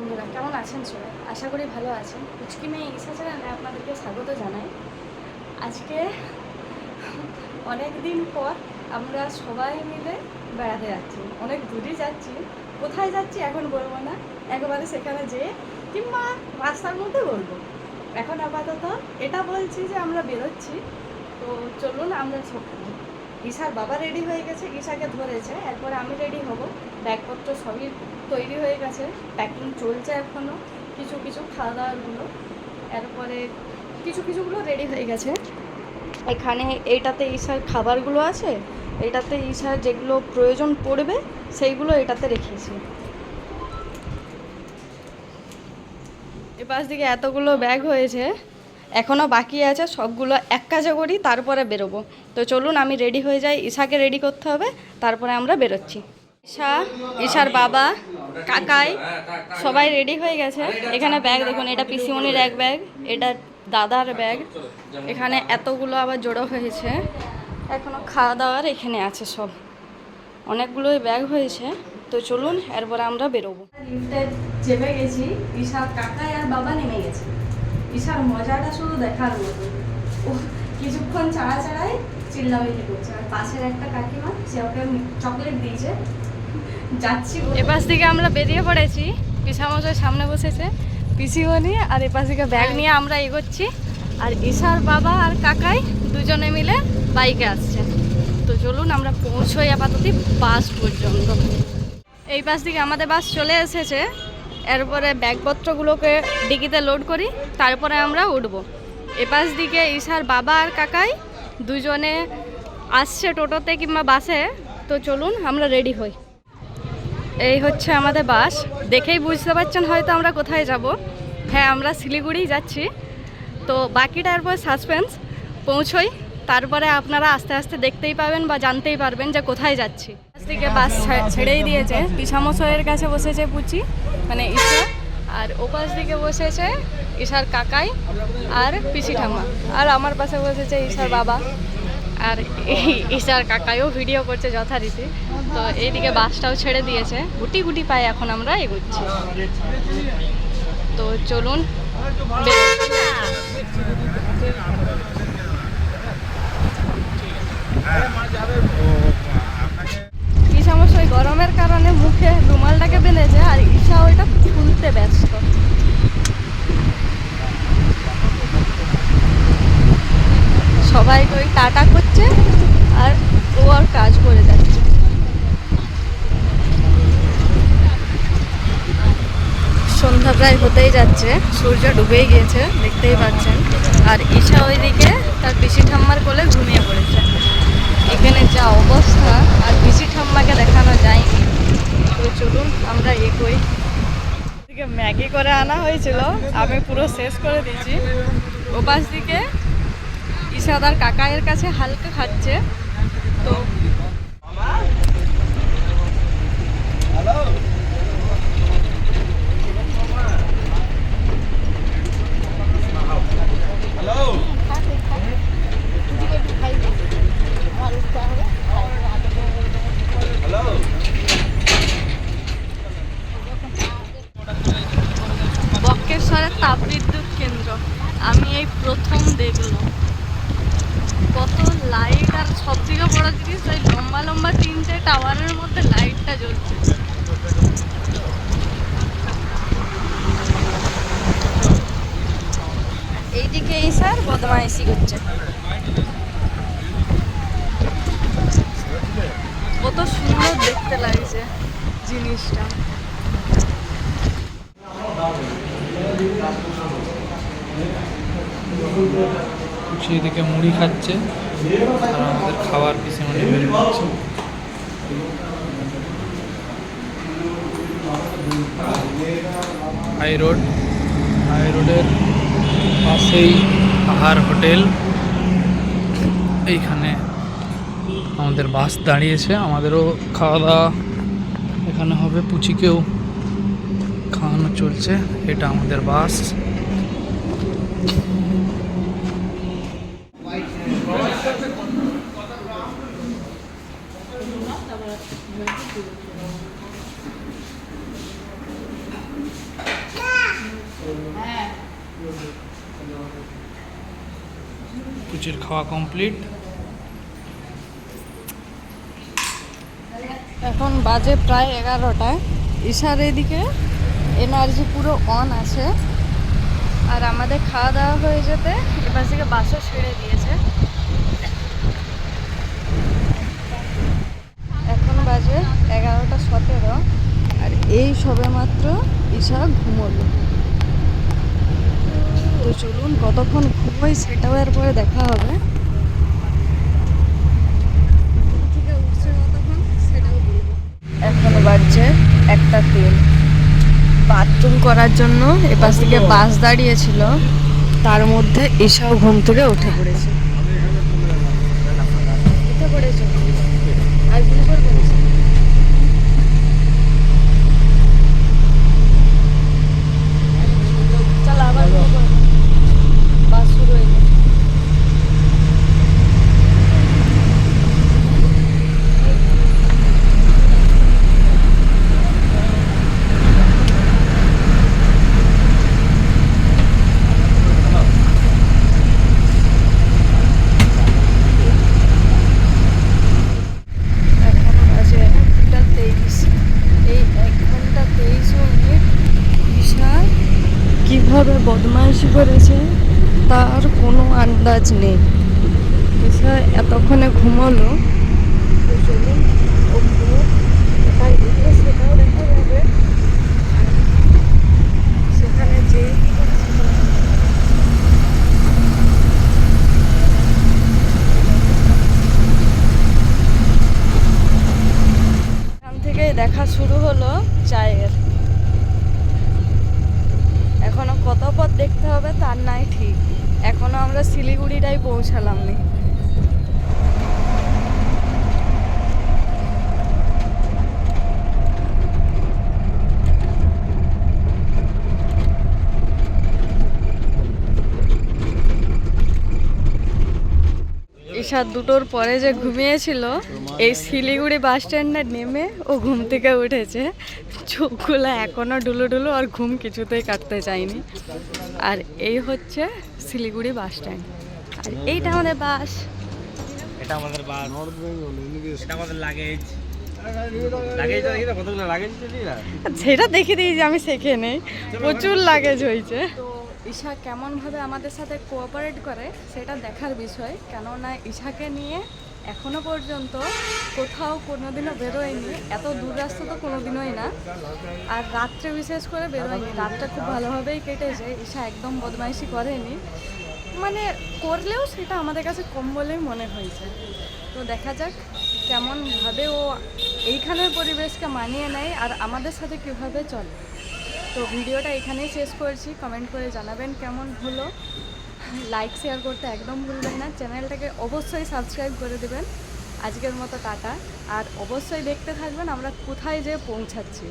বন্ধুরা, কেমন আছেন সবাই? আশা করি ভালো আছেন। পুচকি মেয়ে ইচ্ছা চ্যানেলে আপনাদেরকে স্বাগত জানাই। আজকে অনেক দিন পর আমরা সবাই মিলে বেড়াতে যাচ্ছি। অনেক দূরে যাচ্ছি। কোথায় যাচ্ছি এখন বলব না। একবারে সেখানে যেয়ে কিংবা রাস্তার মধ্যে বলব। এখন আপাতত এটা বলছি যে আমরা বেরোচ্ছি। তো চলুন, আমরা ঈশার বাবা রেডি হয়ে গেছে। ঈশাকে ধরেছে। এরপরে আমি রেডি হব। ব্যাগপত্র সবই তৈরি হয়ে গেছে। প্যাকিং চলছে এখনও কিছু কিছু খাওয়া দাওয়ারগুলো এরপরে কিছু, কিছুগুলো রেডি হয়ে গেছে। এখানে এইটাতে ঈশার খাবারগুলো আছে। এইটাতে ঈশার যেগুলো প্রয়োজন পড়বে, সেইগুলো এটাতে রেখেছি। এ পাশ দিকে এতগুলো ব্যাগ হয়েছে। এখনও বাকি আছে, সবগুলো এক কাজে করি, তারপরে বেরোবো। তো চলুন, আমি রেডি হয়ে যাই। ঈশাকে রেডি করতে হবে, তারপরে আমরা বেরোচ্ছি। ঈশা, ঈশার বাবা। কাকাই সবাই রেডি হয়ে গেছে। এখানে ব্যাগ দেখুন এটা পিসিমনির এক ব্যাগ এটা দাদার ব্যাগ। এখানে এতগুলো আবার জড়ো হয়েছে। এখনও খাওয়া দাওয়ার এখানে আছে সব। অনেকগুলোই ব্যাগ হয়েছে। তো চলুন এরপরে আমরা বেরোবো। লিফটে চেপে গেছি। ঈশার কাকাই আর বাবা নেমে গেছে। ঈশার মজাটা শুধু দেখার মতো। ও কিছুক্ষণ চাড়া চাড়াই চিল্লামিল্লি করছে। আর পাশের একটা কাকিমা সে ওকে চকলেট দিয়েছে। এপাশ থেকে আমরা বেরিয়ে পড়েছি। পিসামশাই সামনে বসেছে। পিসিমণি আর এপাশ থেকে ব্যাগ নিয়ে আমরা এগোচ্ছি। আর ঈশার বাবা আর কাকাই দুজনে মিলে বাইকে আসছে। তো চলুন আমরা পৌঁছোই আপাতত বাস পর্যন্ত। এই পাশ দিকে আমাদের বাস চলে এসেছে। এরপরে ব্যাগপত্রগুলোকে ডিকিতে লোড করি তারপরে আমরা উঠব। এপাশ দিকে ঈশার বাবা আর কাকাই দুজনে আসছে টোটোতে কিংবা বাসে। তো চলুন আমরা রেডি হই। এই হচ্ছে আমাদের বাস। দেখেই বুঝতে পারছেন হয়তো আমরা কোথায় যাব। হ্যাঁ আমরা শিলিগুড়ি যাচ্ছি। তো বাকিটা এরপর সাসপেন্স পৌঁছোই। তারপরে আপনারা আস্তে আস্তে দেখতেই পাবেন বা জানতেই পারবেন যে কোথায় যাচ্ছি। থেকে বাস ছেড়েই দিয়েছে। পিসামশয়ের কাছে বসেছে পুচি মানে ঈশা আর ওপাশ দিকে বসেছে ঈশার কাকাই আর পিসি ঠাম্মা। আর আমার পাশে বসেছে ঈশার বাবা। আর এই ঈশার কাকাইও ভিডিও করছে যথারীতি। তো এইদিকে বাসটাও ছেড়ে দিয়েছে। গুটি গুটি পায়ে এখন আমরা এগুচ্ছি। তো চলুন। কি সমস্যা ওই গরমের কারণে মুখে রুমালটাকে বেঁধেছে আর ঈশা ওইটা খুলতে ব্যস্ত সবাই ওই টাটা করছে আর ও আর কাজ করে যাচ্ছে। সন্ধ্যা প্রায় হতেই যাচ্ছে, সূর্য ডুবেই গিয়েছে, দেখতেই পাচ্ছেন। আর ঈশা ওইদিকে তার পিসি ঠাম্মার কোলে ঘুমিয়ে পড়েছে। এখানে যা অবস্থা, আর পিসি ঠাম্মাকে দেখানো যায়নি। তো চলুন, আমরা এগোই। ম্যাগি করে আনা হয়েছিল, আমি পুরো শেষ করে দিয়েছি ওপাশ দিকে ঈশাদার কাকায়ের কাছে হালকা খাচ্ছে। তো বদমাইশি করছে। কত সুন্দর দেখতে লাগছে জিনিসটা। সেদিকে মুড়ি খাচ্ছে, আর আমাদের খাবার পিসিমণি বের করছে। হাই রোড, হাই রোডের পাশেই আহার হোটেল। এইখানে আমাদের বাস দাঁড়িয়েছে, আমাদেরও খাওয়া দাওয়া এখানে হবে, পুচিকেও খাওয়ানো চলছে, এটা আমাদের বাস। কুচির খাওয়া কমপ্লিট। এখন বাজে প্রায় এগারোটায় ঈশার এদিকে এনার্জি পুরো অন আছে। আর আমাদের খাওয়া দাওয়া হয়ে যেতে এবার থেকে বাসও ছেড়ে দিয়েছে। এখন বাজে এগারোটা সতেরো। আর এই সবে মাত্র ঈশা ঘুমোলো। তো চলুন কতক্ষণ ঘুমোই সেটাও এরপরে দেখা হবে। এখন বাজছে একটা তিন। বাথরুম করার জন্য এপাশ থেকে বাস দাঁড়িয়েছিল। তার মধ্যে ঈশাও ঘুম থেকে উঠে পড়েছে। উঠে পড়েছে আর ঘুম করবে না? চল আবার ঘুম করবে। বাস শুরু হয়ে গেছে এখন বাজে একটা তেইশ এই এক ঘণ্টা তেইশ মিনিট বিশাল কীভাবে বদমাইশি করেছে তার কোনো আন্দাজ নেই। এতক্ষণে ঘুমোলো। দেখা শুরু হলো চায়ের। এখনও কত পথ দেখতে হবে তার নাই ঠিক। এখনও আমরা শিলিগুড়িটাই পৌঁছালাম নি। ঈশা দুটোর পরে যে ঘুমিয়েছিল এই শিলিগুড়ি বাস স্ট্যান্ডে নেমে ও ঘুম থেকে উঠেছে। চোখগুলো এখনও ডুলু ডুলু আর ঘুম কিছুতেই কাটতে চায়নি। আর এই হচ্ছে শিলিগুড়ি বাস স্ট্যান্ড। আর এইটা আমাদের বাস। এটা আমাদের বাস। এটা আমাদের লাগেজ লাগেজ দেখি তো কতগুলো লাগেজ দিলি না? সেটা দেখে দিয়েছি আমি শেখে নেই প্রচুর লাগেজ হয়েছে। ঈশা কেমনভাবে আমাদের সাথে কোঅপারেট করে, সেটা দেখার বিষয়। কেননা ঈশাকে নিয়ে এখনও পর্যন্ত কোথাও কোনোদিনও বেরোয়নি। এত দূর রাস্তা তো কোনোদিনই না। আর রাত্রে বিশেষ করে বেরোয়নি। রাতটা খুব ভালোভাবেই কেটেছে। ঈশা একদম বদমাইশি করেনি। মানে করলেও সেটা আমাদের কাছে কম বলেই মনে হয়েছে। তো দেখা যাক কেমনভাবে ও এইখানের পরিবেশকে মানিয়ে নেয় আর আমাদের সাথে কীভাবে চলে। তো ভিডিওটা এখানেই শেষ করছি। কমেন্ট করে জানাবেন কেমন হলো। লাইক শেয়ার করতে একদম ভুলবেন না। চ্যানেলটাকে অবশ্যই সাবস্ক্রাইব করে দেবেন। আজকের মতো টাটা। আর অবশ্যই দেখতে থাকবেন আমরা কোথায় যেয়ে পৌঁছাচ্ছি।